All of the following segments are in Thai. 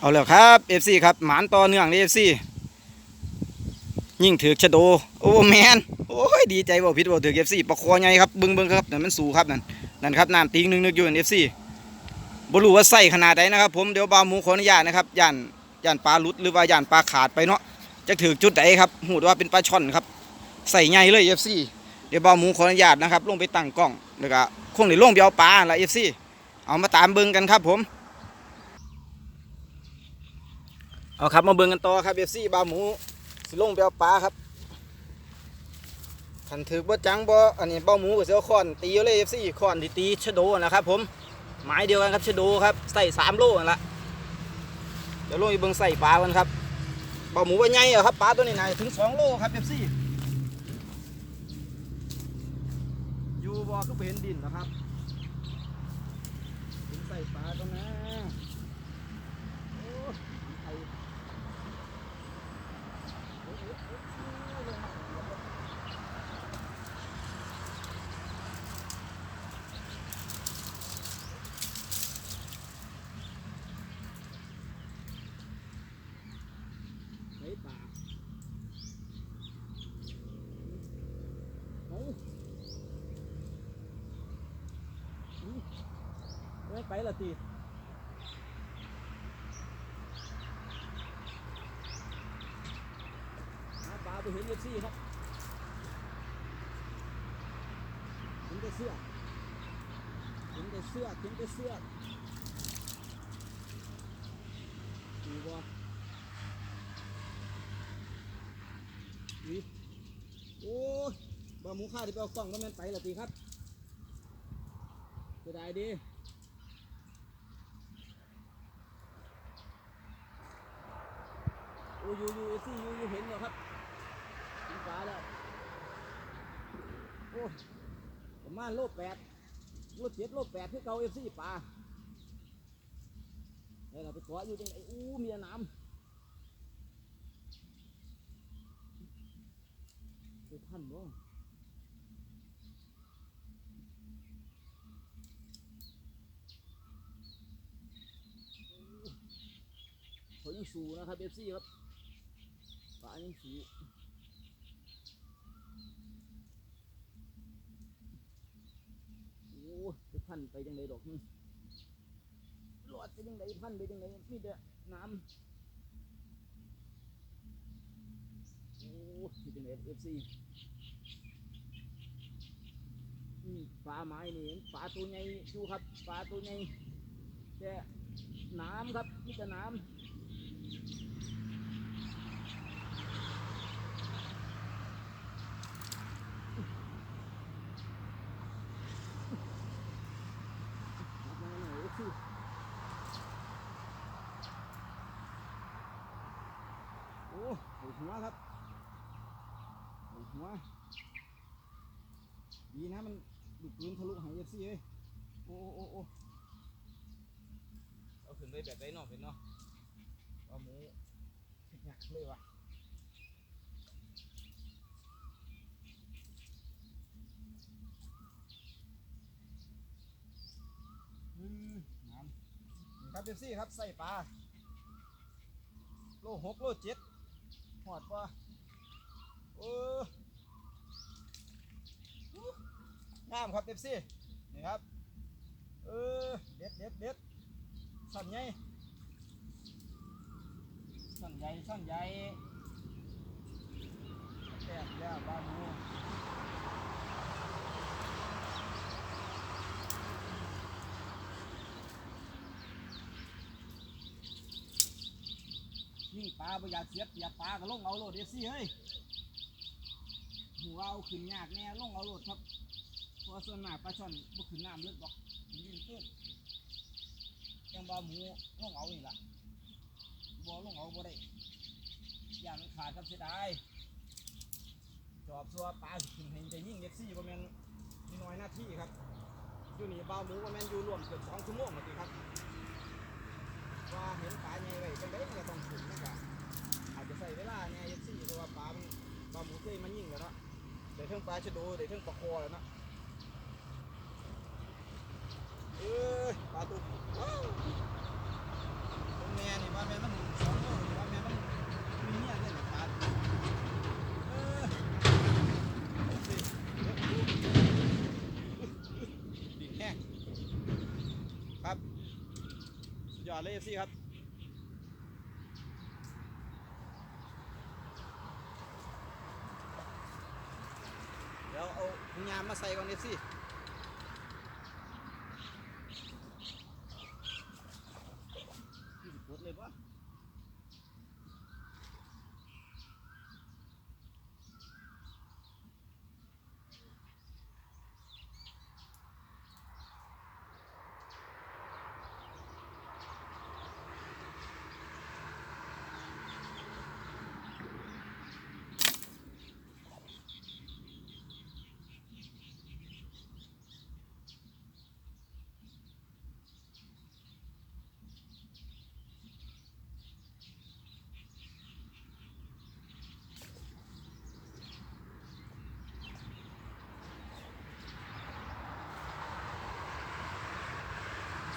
เอาแล้วครับ FC ครับหมานต่อเนื่องเลย FC ยิ่งถือชะโด โอ้แมนโอ้ยดีใจบ่ผิดบ่ถือ FC ปลาคอใหญ่ครับเบิ่งเบิ่งครับนั่นมันสูครับนั่นนั่นครับน้ำติงนึงนึกอยู่นั่น FC บรูว่าใส่ขนาดใดนะครับ ผมเดี๋ยวบ่าวหมูขออนุญาตนะครับย่านย่านปลาลุดหรือว่าย่านปลาขาดไปเนาะจะถือจุดใดครับหูว่าเป็นปลาช่อนครับ ใส่ใหญ่เลย FC เดี๋ยวบ่าวหมูขออนุญาตนะครับลงไปตั้งกล้องแล้วก็คงได้ลงไปเอาปลาละ FC เอามาตามเบิ่งกันครับผม เอาครับมาเบิ่งกันต่อครับ FC บ่าหมูสิลงไปเอาปลาครับขันถือบ่จังบ่อันนี้บ่าหมูก็สิเอค้อนตีเอาเลย FC ค้อนที่ตีชะโดนะครับ ผมไม้เดียวกันครับชะโดครับใส่3โลนั่นละเดี๋ยวลงไปเบิ่งใส่ปลากันครับบ่าหมูว่าใหญ่อะครับปลาตัวนี้น่าถึง2โลครับ FC อยู่บ่อบ่เห็นดินนะครับถึงใส่ปลาตัวนโอ้ไข่ ไอ้ป่าเฮ้ย ไม่ไปละตีหาปลาไปเห็นเอฟซีครับเห็นแต่เสื้อเห็นแต่เสื้อเห็นแต่เสื้อดูบ่อุ๊ยโอ้ยบะหมูข้าที่ไปเอากล้องก็แม่นไปละตีครับจะได้ดีโอ้ ยอยูยูเอซี่อยูยูเห็นเหรอครับเห็นฟ้าแล้วโอ้ประมาณโลแปดโลเจ็ดโลแปดที่เกาเอฟซีปลาเดี๋ยเราไปเกาอยู่ตรงไหนอู้มีแต่น้ำไปพันบ่เขายังสูนะครับเอฟซีครับ ปลายังสูโอ้ไปพันไปจังไดดอกนี่หลอดไปจังไดพันไปจังไดมีแต่น้ำโอ้มีจังไดเอฟซีปลาไม้นี่ปลาตัวใหญ่ดูครับปลาตัวใหญ่แต่น้ำครับนี่แต่น้ำมาหน่อยสิโอ้ปวด หัวครับปวดหัว ดีนะมันดูดปืนทะลุหายเอฟซีเลยโอ้โอ้โอ้เอาขึ้นไปแบบไรเนาะเป็นเนาะเอาหมูหนักเลยวะอืมน้ำนี่ครับเอฟซีครับใส่ปลาโลหกโลเจ็ดห อดปะเอองามครับเอฟซีนี่ครับ เออเด็ดเด็ดเด็ดสั่นใหญ่สั่นใหญ่สั่นใหญ่แตกแล้วบ้านมู ปลาประหยัดเสียบเสียบปลาก็ลงเอาโลดเอฟซี่เฮ้ยหัวเอาขึ้นยากแน่ลงเอาโลดครับเพราะส่วนมากปลาช่อนบ่ขึ้นน้ำลึกดอกมันยิ่งตื้นยังบ่หมูลงเอานี่ล่ะบ่ลงเอาบ่ได้อย่างมันขาดครับเสียดายจอบซัวปลาขึ้นให้จะยิ่งเอฟซี่บ่แม่นมีน้อยหน้าที่ครับอยู่นี่บ่าวหมูบ่แม่นอยู่รวมเกือบสองชั่วโมงแล้วติครับว่าเห็นปลาใหญ่ไว้จังได๋ก็ต้องขึ้นนก็อาจ ปลาชะโดได้เทั้งปลาคอแล้วนะเอ้ปลาตุ่มว้าวมนแม่นี่ว่าแม่มันสองตัวปลาแม่มันมีเนี่ยเนี่ยปลาตุ่มเออเอาเดี๋ดูดีแห้งครับสุดยอดเลยเอฟซีครับ มมาใส่ก่อนเอฟซี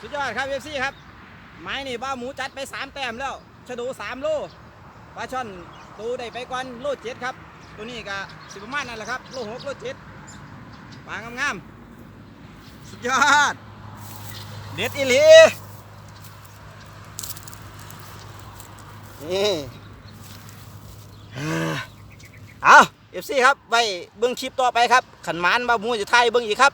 สุดยอดครับเอฟซีครับไม้นี่บ้าหมูจัดไปสามแต้มแล้วชะดูสามโลปลาช่อนตูได้ไปก่อนโลเจ็ดครับ ตัวนี้ก็สิบประมาณนั่นแหละครับโลหกโลเจ็ดปลางามๆสุดยอด เด็ดอีหลีนี่เอาเอฟซีครับ ไว้เบื้องคลิปต่อไปครับ ขันหมานบาหมูจะไทยเบื้องอีกครับ